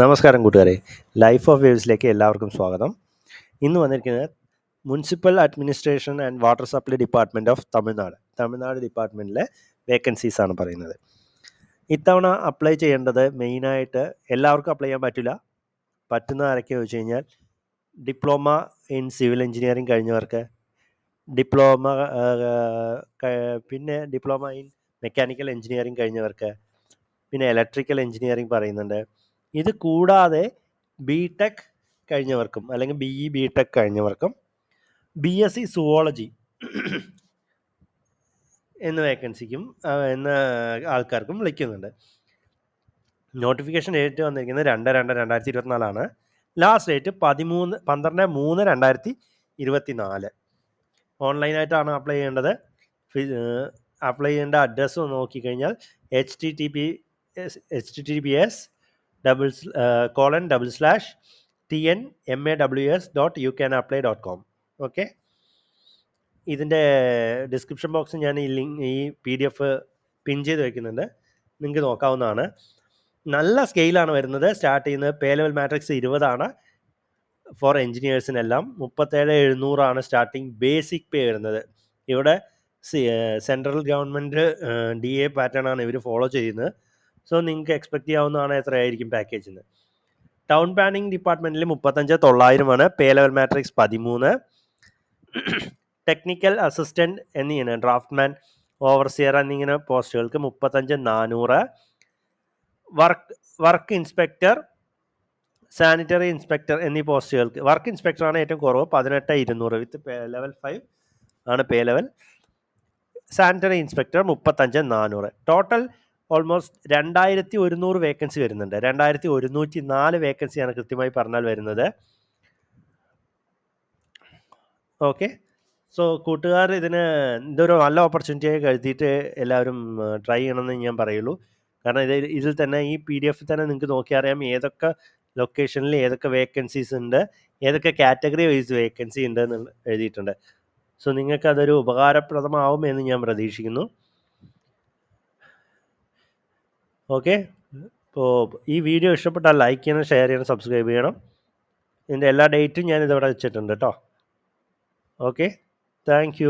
നമസ്കാരം കൂട്ടുകാരെ. Life of വേവ്സിലേക്ക് എല്ലാവർക്കും സ്വാഗതം. ഇന്ന് വന്നിരിക്കുന്നത് municipal administration and water supply department of Tamil Nadu Tamil Nadu ഡിപ്പാർട്ട്മെന്റിലെ vacancies ആണ് പറയുന്നത്. ഇത്തവണ അപ്ലൈ ചെയ്യേണ്ടത് മെയിനായിട്ട് എല്ലാവർക്കും അപ്ലൈ ചെയ്യാൻ പറ്റില്ല. പറ്റുന്ന ആരൊക്കെ ചോദിച്ചു കഴിഞ്ഞാൽ ഡിപ്ലോമ ഇൻ സിവിൽ എഞ്ചിനീയറിംഗ് കഴിഞ്ഞവർക്ക് ഡിപ്ലോമ പിന്നെ ഡിപ്ലോമ ഇൻ മെക്കാനിക്കൽ എഞ്ചിനീയറിംഗ് കഴിഞ്ഞവർക്ക് പിന്നെ ഇലക്ട്രിക്കൽ എഞ്ചിനീയറിംഗ് പറയുന്നുണ്ട്. ഇത് കൂടാതെ ബി ടെക് കഴിഞ്ഞവർക്കും അല്ലെങ്കിൽ ബി ഇ ബി ടെക് കഴിഞ്ഞവർക്കും ബി എസ് സി സുവോളജി എന്ന വേക്കൻസിക്കും എന്ന ആൾക്കാർക്കും വിളിക്കുന്നുണ്ട്. നോട്ടിഫിക്കേഷൻ ഡേറ്റ് വന്നിരിക്കുന്നത് രണ്ട് രണ്ട് രണ്ടായിരത്തി ഇരുപത്തിനാലാണ് ലാസ്റ്റ് ഡേറ്റ് പതിമൂന്ന് പന്ത്രണ്ട് മൂന്ന് രണ്ടായിരത്തി ഇരുപത്തി നാല് ഓൺലൈനായിട്ടാണ് അപ്ലൈ ചെയ്യേണ്ടത് അപ്ലൈ ചെയ്യേണ്ട അഡ്രസ്സ് നോക്കിക്കഴിഞ്ഞാൽ H T T P H T T P S T N M A W S dot you can apply dot com okay ഇതിന്റെ ഡിസ്ക്രിപ്ഷൻ ബോക്സ് ഞാൻ ഈ ലിങ്ക് ഈ പി ഡി എഫ് പിൻ ചെയ്ത് വയ്ക്കുന്നുണ്ട് നിങ്ങൾക്ക് നോക്കാവുന്നതാണ്. നല്ല സ്കെയിലാണ് വരുന്നത്. സ്റ്റാർട്ട് ചെയ്യുന്നത് പേ ലെവൽ മാട്രിക്സ് ഇരുപതാണ്. ഫോർ എൻജിനീയേഴ്സിനെല്ലാം മുപ്പത്തേഴ് എഴുന്നൂറാണ് സ്റ്റാർട്ടിങ് ബേസിക് പേ വരുന്നത്. ഇവിടെ central government D A pattern ആണ് ഇവർ ഫോളോ ചെയ്യുന്നത്. സോ നിങ്ങൾക്ക് എക്സ്പെക്ട് ചെയ്യാവുന്നതാണ് എത്രയായിരിക്കും പാക്കേജ് എന്ന് ടൗൺ പ്ലാനിംഗ് ഡിപ്പാർട്ട്മെന്റിൽ മുപ്പത്തഞ്ച് തൊള്ളായിരമാണ് പേ ലെവൽ മാട്രിക്സ് പതിമൂന്ന്. ടെക്നിക്കൽ അസിസ്റ്റന്റ് എന്നിങ്ങനെ ഡ്രാഫ്റ്റ്മാൻ ഓവർസിയർ എന്നിങ്ങനെ പോസ്റ്റുകൾക്ക് മുപ്പത്തഞ്ച് നാനൂറ്. Work work inspector sanitary inspector എന്നീ പോസ്റ്റുകൾക്ക് വർക്ക് ഇൻസ്പെക്ടറാണ് ഏറ്റവും കുറവ് പതിനെട്ട് ഇരുന്നൂറ്. വിത്ത് പേ ലെവൽ ഫൈവ് ആണ് പേ ലെവൽ സാനിറ്ററി ഇൻസ്പെക്ടർ മുപ്പത്തഞ്ച് നാനൂറ്. ടോട്ടൽ ഓൾമോസ്റ്റ് രണ്ടായിരത്തി ഒരുന്നൂറ് വേക്കൻസി വരുന്നുണ്ട്. രണ്ടായിരത്തി ഒരുന്നൂറ്റി നാല് വേക്കൻസിയാണ് കൃത്യമായി പറഞ്ഞാൽ വരുന്നത്. ഓക്കെ സോ കൂട്ടുകാർ ഇതിന് ഇതൊരു നല്ല ഓപ്പർച്യൂണിറ്റിയായി കരുതിയിട്ട് എല്ലാവരും ട്രൈ ചെയ്യണമെന്ന് ഞാൻ പറയുള്ളൂ. കാരണം ഇത് ഇതിൽ തന്നെ ഈ പി ഡി എഫിൽ തന്നെ നിങ്ങൾക്ക് നോക്കി അറിയാം ഏതൊക്കെ ലൊക്കേഷനിൽ ഏതൊക്കെ വേക്കൻസീസ് ഉണ്ട് ഏതൊക്കെ കാറ്റഗറി വൈസ് വേക്കൻസി ഉണ്ട് എന്ന് എഴുതിയിട്ടുണ്ട്. സോ നിങ്ങൾക്ക് അതൊരു ഉപകാരപ്രദമാവും എന്ന് ഞാൻ പ്രതീക്ഷിക്കുന്നു. ഓക്കെ? അപ്പോൾ ഈ വീഡിയോ ഇഷ്ടപ്പെട്ടാൽ ലൈക്ക് ചെയ്യണം ഷെയർ ചെയ്യണം സബ്സ്ക്രൈബ് ചെയ്യണം. ഇതിന്റെ എല്ലാ ഡേറ്റും ഞാൻ ഇതിവിടെ വെച്ചിട്ടുണ്ട് കേട്ടോ. ഓക്കെ? താങ്ക്